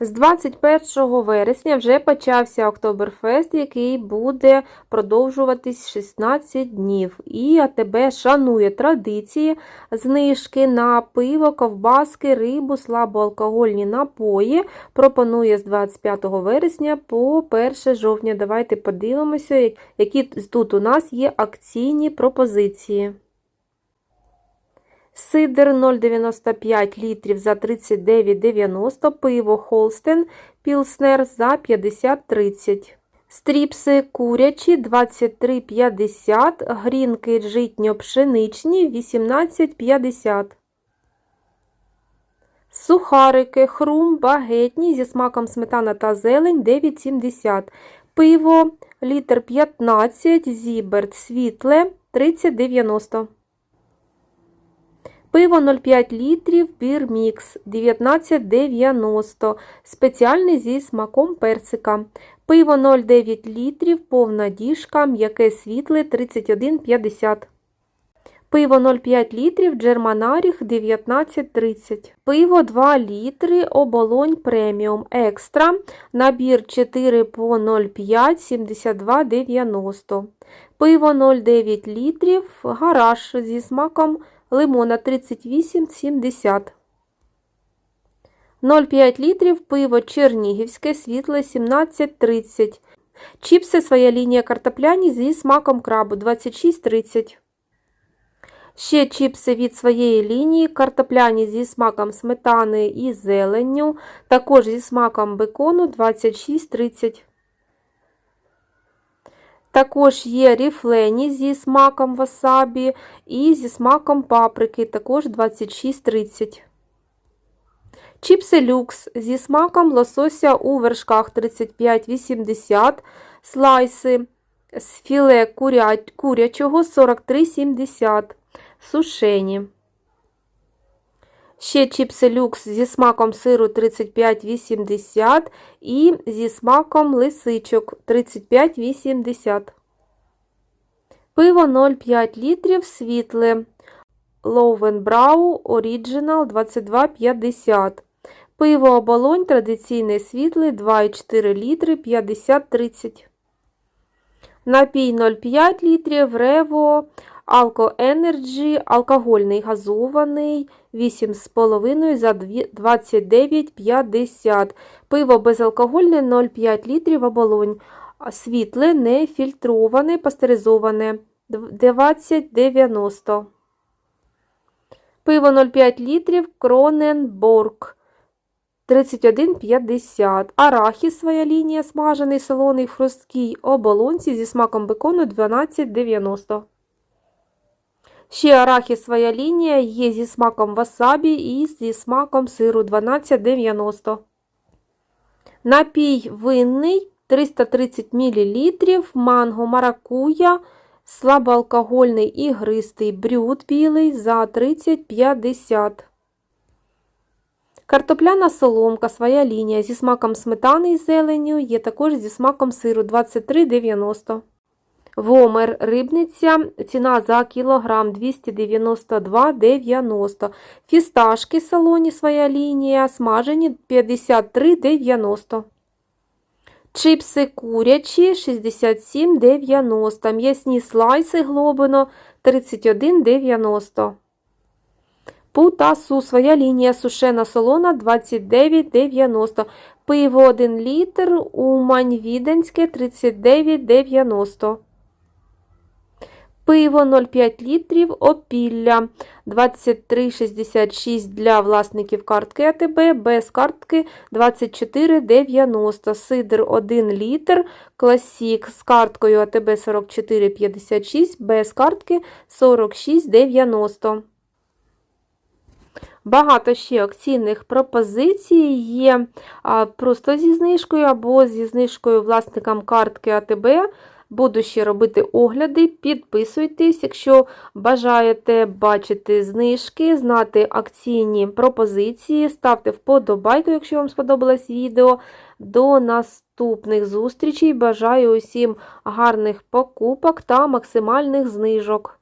З 21 вересня вже почався Октоберфест, який буде продовжуватись 16 днів. І АТБ шанує традиції, знижки на пиво, ковбаски, рибу, слабоалкогольні напої. Пропонує з 25 вересня по 1 жовтня. Давайте подивимося, які тут у нас є акційні пропозиції. Сидр 0,95 літрів за 39,90, пиво Холстен Пілснер за 50,30. Стріпси курячі 23,50, грінки житньо-пшеничні 18,50. Сухарики хрум багетні зі смаком сметана та зелень 9,70. Пиво літр 15, зіберт світле 30,90. Пиво 0,5 літрів, бірмікс 19,90, спеціальний зі смаком персика. Пиво 0,9 літрів, повна діжка, м'яке світле 31,50. Пиво 0,5 літрів, джерманаріх 19,30. Пиво 2 літри, оболонь преміум екстра, набір 4 по 0,5, 72,90. Пиво 0,9 літрів, гараж зі смаком лимона 38,70. 0,5 літрів пиво чернігівське світле 17,30. Чіпси своя лінія картопляні зі смаком крабу 26,30. Ще чіпси від своєї лінії картопляні зі смаком сметани і зеленню, також зі смаком бекону 26,30. Також є ріфлені зі смаком васабі і зі смаком паприки, також 26,30. Чіпси люкс зі смаком лосося у вершках 35,80, слайси з філе куря... курячого 43,70, сушені. Ще чіпси люкс зі смаком сиру 35,80 і зі смаком лисичок 35,80. Пиво 0,5 літрів світле. Лоувенбрау Original 22,50. Пиво оболонь традиційне світле 2,4 літри 50,30. Напій 0,5 літрів Рево Алко Energy, алкогольний газований 8,5 за 29,50. Пиво безалкогольне 0,5 літрів оболонь. Світле, не фільтроване, пастеризоване 20,90. Пиво 0,5 літрів Кроненборг 31,50. Арахіс своя лінія смажений, солоний, хрусткий оболонці зі смаком бекону 12,90. Ще арахіс своя лінія є зі смаком васабі і зі смаком сиру 12,90. Напій винний 330 мл, манго маракуя, слабоалкогольний ігристий брюд білий за 30,50. Картопляна соломка, своя лінія зі смаком сметани і зеленю, є також зі смаком сиру 23,90. Вомер рибниця, ціна за кілограм 292,90. Фісташки салоні своя лінія, смажені 53,90. Чипси курячі 67,90. М'ясні слайси глобино 31,90. Путасу своя лінія сушена солона 29,90. Пиво 1 літр, Умань Віденське 39,90. Пиво 0,5 літрів, опілля 23,66 для власників картки АТБ, без картки 24,90. Сидр 1 літр, класік з карткою АТБ 44,56, без картки 46,90. Багато ще акційних пропозицій є просто зі знижкою або зі знижкою власникам картки АТБ. Буду ще робити огляди, підписуйтесь, якщо бажаєте бачити знижки, знати акційні пропозиції, ставте вподобайку, якщо вам сподобалось відео. До наступних зустрічей. Бажаю усім гарних покупок та максимальних знижок.